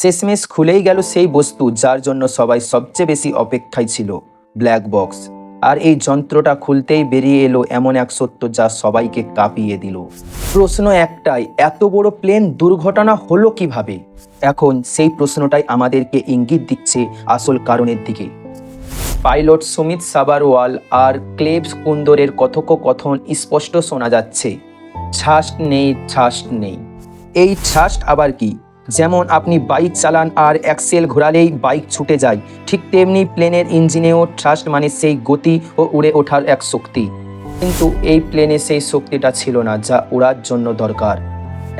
শেষমেশ খুলেই গেল সেই বস্তু যার জন্য সবাই সবচেয়ে বেশি অপেক্ষায় ছিল ব্ল্যাক বক্স আর এই যন্ত্রটা খুলতেই বেরিয়ে এলো এমন এক সত্য যা সবাইকে কাঁপিয়ে দিল। প্রশ্ন একটাই, এত বড় প্লেন দুর্ঘটনা হলো কীভাবে? এখন সেই প্রশ্নটাই আমাদেরকে ইঙ্গিত দিচ্ছে আসল কারণের দিকে। পাইলট সুমিত সাবারওয়াল আর ক্লেবস কুন্দরের কথোপকথন স্পষ্ট শোনা যাচ্ছে, ছাস্ট নেই ছাস্ট নেই। এই ছাস্ট আবার কি? যেমন আপনি বাইক চালান আর অ্যাক্সেল ঘোরালেই বাইক ছুটে যায়, ঠিক তেমনি প্লেনের ইঞ্জিনেও ট্রাস্ট মানে সেই গতি ও উড়ে ওঠার এক শক্তি। কিন্তু এই প্লেনে সেই শক্তিটা ছিল না, যা উড়ার জন্য দরকার।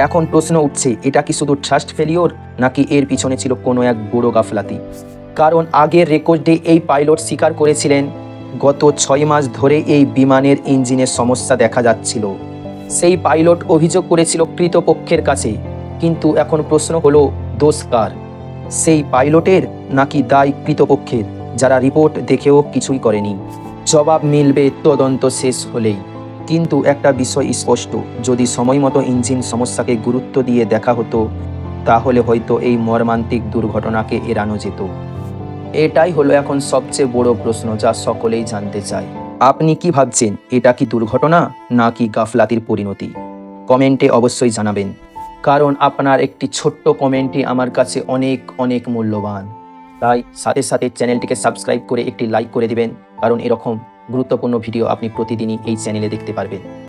এখন প্রশ্ন উঠছে, এটা কি শুধু ট্রাস্ট ফেলিওর নাকি এর পিছনে ছিল কোনো এক বড় গাফলাতি? কারণ আগের রেকর্ডে এই পাইলট স্বীকার করেছিলেন, গত ছয় মাস ধরে এই বিমানের ইঞ্জিনের সমস্যা দেখা যাচ্ছিল। সেই পাইলট অভিযোগ করেছিল কৃতপক্ষের কাছে কিন্তু এখন প্রশ্ন হলো, দোষ কার? সেই পাইলটের নাকি দায় কৃতপক্ষের, যারা রিপোর্ট দেখেও কিছুই করেনি? জবাব মিলবে তদন্ত শেষ হলেই। কিন্তু একটা বিষয় স্পষ্ট, যদি সময় মতো ইঞ্জিন সমস্যাকে গুরুত্ব দিয়ে দেখা হতো, তাহলে হয়তো এই মর্মান্তিক দুর্ঘটনাকে এড়ানো যেত। এটাই হলো এখন সবচেয়ে বড় প্রশ্ন যা সকলেই জানতে চায়। আপনি কি ভাবছেন, এটা কি দুর্ঘটনা, নাকি গাফলাতির পরিণতি? কমেন্টে অবশ্যই জানাবেন। কারণ আপনার একটি ছোট্ট কমেন্টই আমার কাছে অনেক অনেক মূল্যবান। তাই সাথে সাথে চ্যানেলটিকে সাবস্ক্রাইব করে একটি লাইক করে দিবেন, কারণ এরকম গুরুত্বপূর্ণ ভিডিও আপনি প্রতিদিনই এই চ্যানেলে দেখতে পারবেন।